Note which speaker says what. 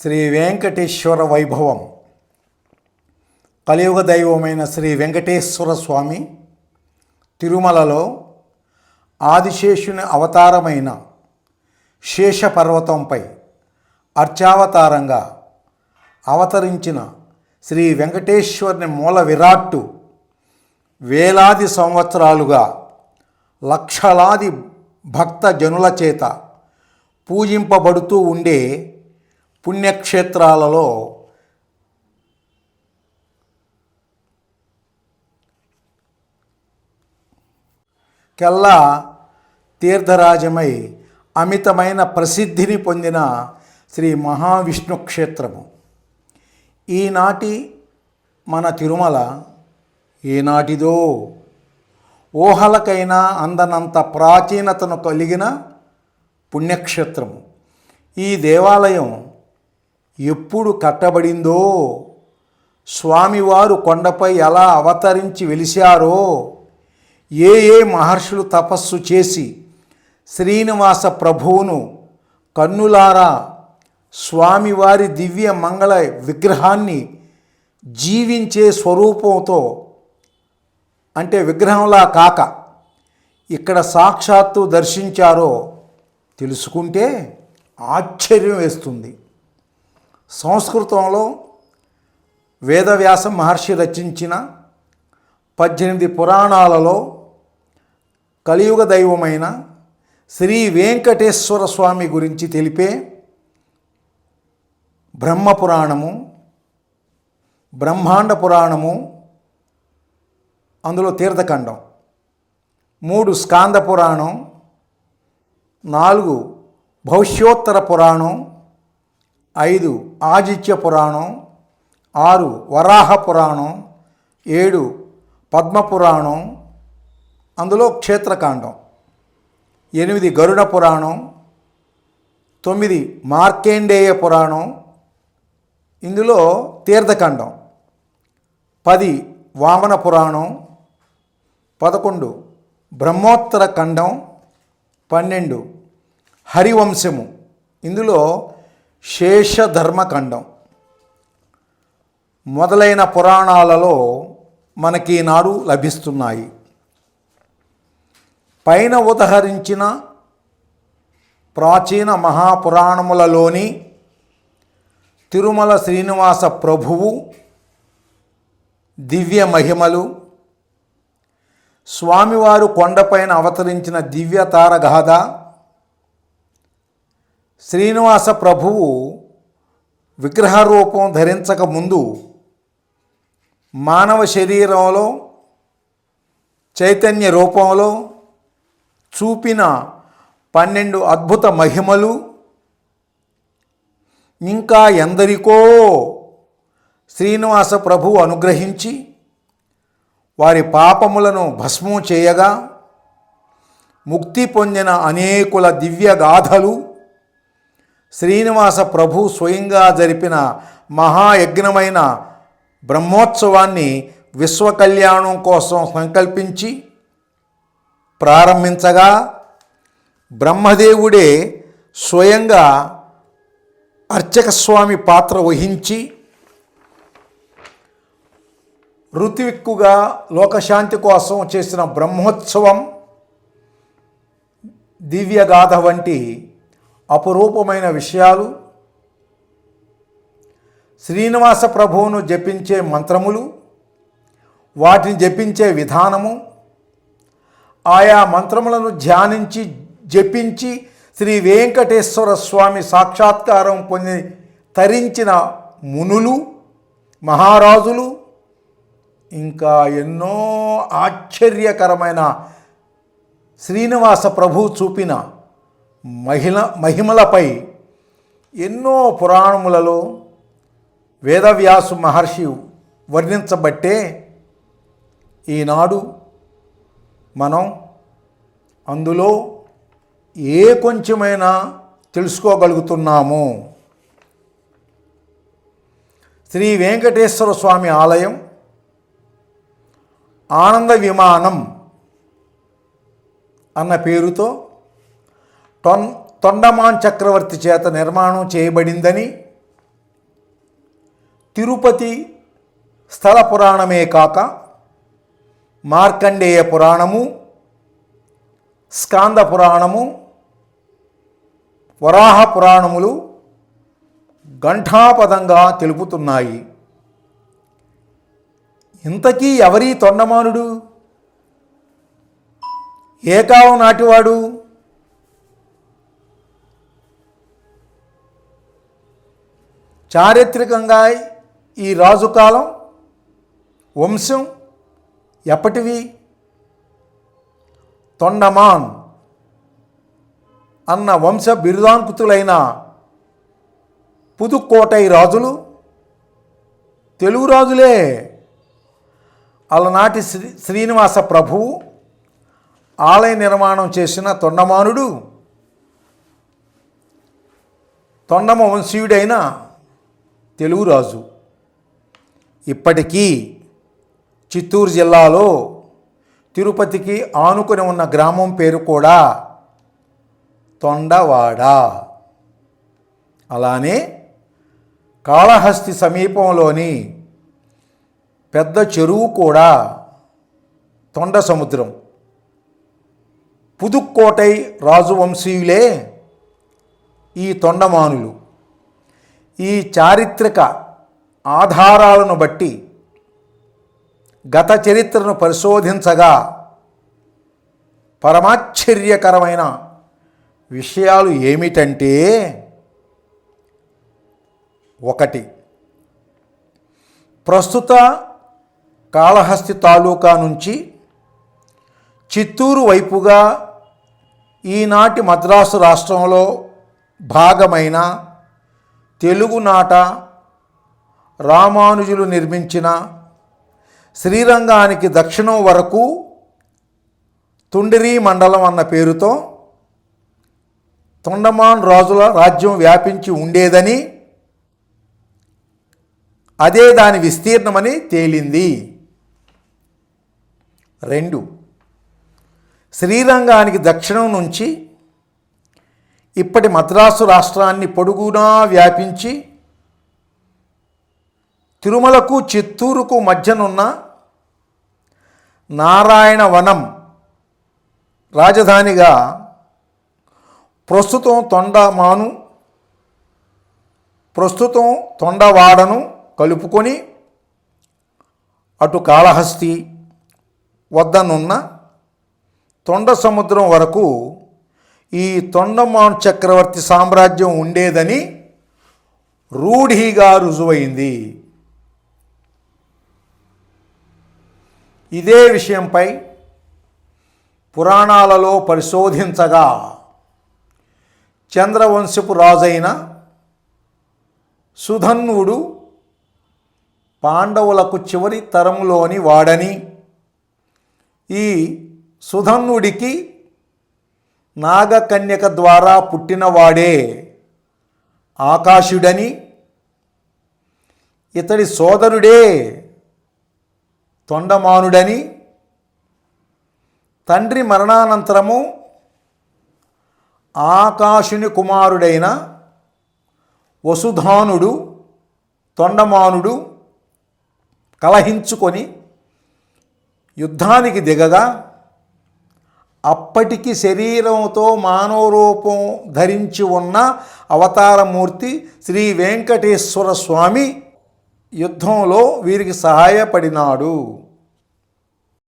Speaker 1: శ్రీ వెంకటేశ్వర వైభవం. కలియుగ దైవమైన శ్రీ వెంకటేశ్వర స్వామి తిరుమలలో ఆదిశేషుని అవతారమైన శేషపర్వతంపై అర్చావతారంగా అవతరించిన శ్రీ వెంకటేశ్వరుని మూల విరాట్టు వేలాది సంవత్సరాలుగా లక్షలాది భక్త జనుల చేత పూజింపబడుతూ ఉండే పుణ్యక్షేత్రాలలో కెల్లా తీర్థరాజమై అమితమైన ప్రసిద్ధిని పొందిన శ్రీ మహావిష్ణు క్షేత్రము. ఈనాటి మన తిరుమల ఏనాటిదో ఊహలకైనా అందనంత ప్రాచీనతను కలిగిన పుణ్యక్షేత్రము. ఈ దేవాలయం ఎప్పుడు కట్టబడిందో స్వామివారు కొండపై ఎలా అవతరించి వెలిశారో ఏ ఏ మహర్షులు తపస్సు చేసి శ్రీనివాస ప్రభువును కన్నులారా స్వామివారి దివ్య మంగళ విగ్రహాన్ని జీవించే స్వరూపంతో అంటే విగ్రహంలా కాక ఇక్కడ సాక్షాత్తు దర్శించారో తెలుసుకుంటే ఆశ్చర్యం వేస్తుంది. సంస్కృతంలో వేదవ్యాస మహర్షి రచించిన పద్దెనిమిది పురాణాలలో కలియుగ దైవమైన శ్రీ వెంకటేశ్వర స్వామి గురించి తెలిపే బ్రహ్మ పురాణము బ్రహ్మాండ పురాణము అందులో తీర్థఖండం మూడు స్కాంద పురాణం నాలుగు భవిష్యోత్తర పురాణం ఐదు ఆదిత్య పురాణం ఆరు వరాహ పురాణం ఏడు పద్మ పురాణం అందులో క్షేత్రకాండం ఎనిమిది గరుడ పురాణం తొమ్మిది మార్కేండేయ పురాణం ఇందులో తీర్థఖండం పది వామన పురాణం పదకొండు బ్రహ్మోత్తర ఖండం పన్నెండు హరివంశము. ఇందులో శేషధర్మఖండం. మొదలైన పురాణాలలో మనకి ఈనాడు లభిస్తున్నాయి. పైన ఉదహరించిన ప్రాచీన మహాపురాణములలోని తిరుమల శ్రీనివాస ప్రభువు దివ్య మహిమలు స్వామివారు కొండపైన అవతరించిన దివ్యతారగాథ శ్రీనివాస ప్రభువు విగ్రహ రూపం ధరించక ముందు మానవ శరీరంలో చైతన్య రూపంలో చూపిన పన్నెండు అద్భుత మహిమలు ఇంకా ఎందరికో శ్రీనివాస ప్రభువు అనుగ్రహించి వారి పాపములను భస్మం చేయగా ముక్తి పొందిన అనేకుల దివ్య గాథలు శ్రీనివాస ప్రభు స్వయంగా జరిపిన మహాయజ్ఞమైన బ్రహ్మోత్సవాన్ని విశ్వకళ్యాణం కోసం సంకల్పించి ప్రారంభించగా బ్రహ్మదేవుడే స్వయంగా అర్చక స్వామి పాత్ర వహించి ఋత్విక్కుగా లోకశాంతి కోసం చేసిన బ్రహ్మోత్సవం దివ్యగాథ వంటి అపురూపమైన విషయాలు శ్రీనివాస ప్రభువును జపించే మంత్రములు వాటిని జపించే విధానము ఆయా మంత్రములను ధ్యానించి జపించి శ్రీ వెంకటేశ్వర స్వామి సాక్షాత్కారం పొంది తరించిన మునులు మహారాజులు ఇంకా ఎన్నో ఆశ్చర్యకరమైన శ్రీనివాస ప్రభు చూపిన మహిళ మహిమలపై ఎన్నో పురాణములలో వేదవ్యాసు మహర్షి వర్ణించబట్టే ఈనాడు మనం అందులో ఏ కొంచెమైనా తెలుసుకోగలుగుతున్నాము. శ్రీ వెంకటేశ్వర స్వామి ఆలయం ఆనంద విమానం అన్న పేరుతో టొన్ తొండమాన్ చక్రవర్తి చేత నిర్మాణం చేయబడిందని తిరుపతి స్థల పురాణమే కాక మార్కండేయ పురాణము స్కాంద పురాణము వరాహ పురాణములు ఘంటాపదంగా తెలుపుతున్నాయి. ఇంతకీ ఎవరి తొండమానుడు? ఏ కాలం నాటివాడు? చారిత్రకంగా ఈ రాజు కాలం వంశం ఎప్పటివి? తొండమాన్ అన్న వంశ బిరుదాంకుతులైన పుదుక్కోటై రాజులు తెలుగు రాజులే అలనాటి శ్రీ శ్రీనివాస ప్రభువు ఆలయ నిర్మాణం చేసిన తొండమానుడు తొండమ వంశీయుడైన తెలుగు రాజు. ఇప్పటికీ చిత్తూరు జిల్లాలో తిరుపతికి ఆనుకుని ఉన్న గ్రామం పేరు కూడా తొండవాడ. అలానే కాళహస్తి సమీపంలోని పెద్ద చెరువు కూడా తొండ సముద్రం. పుదుక్కోటై రాజువంశీయులే ఈ తొండమానులు. ఈ చారిత్రక ఆధారాలను బట్టి గత చరిత్రను పరిశోధించగా పరమాశ్చర్యకరమైన విషయాలు ఏమిటంటే ఒకటి ప్రస్తుత కాళహస్తి తాలూకా నుంచి చిత్తూరు వైపుగా ఈనాటి మద్రాసు రాష్ట్రంలో భాగమైన తెలుగునాట రామానుజులు నిర్మించిన శ్రీరంగానికి దక్షిణం వరకు తుండిరి మండలం అన్న పేరుతో తొండమాన్ రాజుల రాజ్యం వ్యాపించి ఉండేదని అదే దాని విస్తీర్ణమని తేలింది. రెండు శ్రీరంగానికి దక్షిణం నుంచి ఇప్పటి మద్రాసు రాష్ట్రాన్ని పొడుగునా వ్యాపించి తిరుమలకు చిత్తూరుకు మధ్యనున్న నారాయణ వనం రాజధానిగా ప్రస్తుతం తొండమాను ప్రస్తుతం తొండవాడను కలుపుకొని అటు కాళహస్తి వద్దనున్న తొండ సముద్రం వరకు ఈ తొండమాన్ చక్రవర్తి సామ్రాజ్యం ఉండేదని రూఢిగా రుజువైంది. ఇదే విషయంపై పురాణాలలో పరిశోధించగా చంద్రవంశపు రాజైన సుధన్వుడు పాండవులకు చివరి తరములోని వాడని ఈ సుధన్వుడికి నాగకన్యక ద్వారా పుట్టినవాడే ఆకాశుడని ఇతడి సోదరుడే తొండమానుడని తండ్రి మరణానంతరము ఆకాశుని కుమారుడైన వసుధానుడు తొండమానుడు కలహించుకొని యుద్ధానికి దిగగా అప్పటికి శరీరంతో మానవ రూపం ధరించి ఉన్న అవతారమూర్తి శ్రీ వెంకటేశ్వర స్వామి యుద్ధంలో వీరికి సహాయపడినాడు.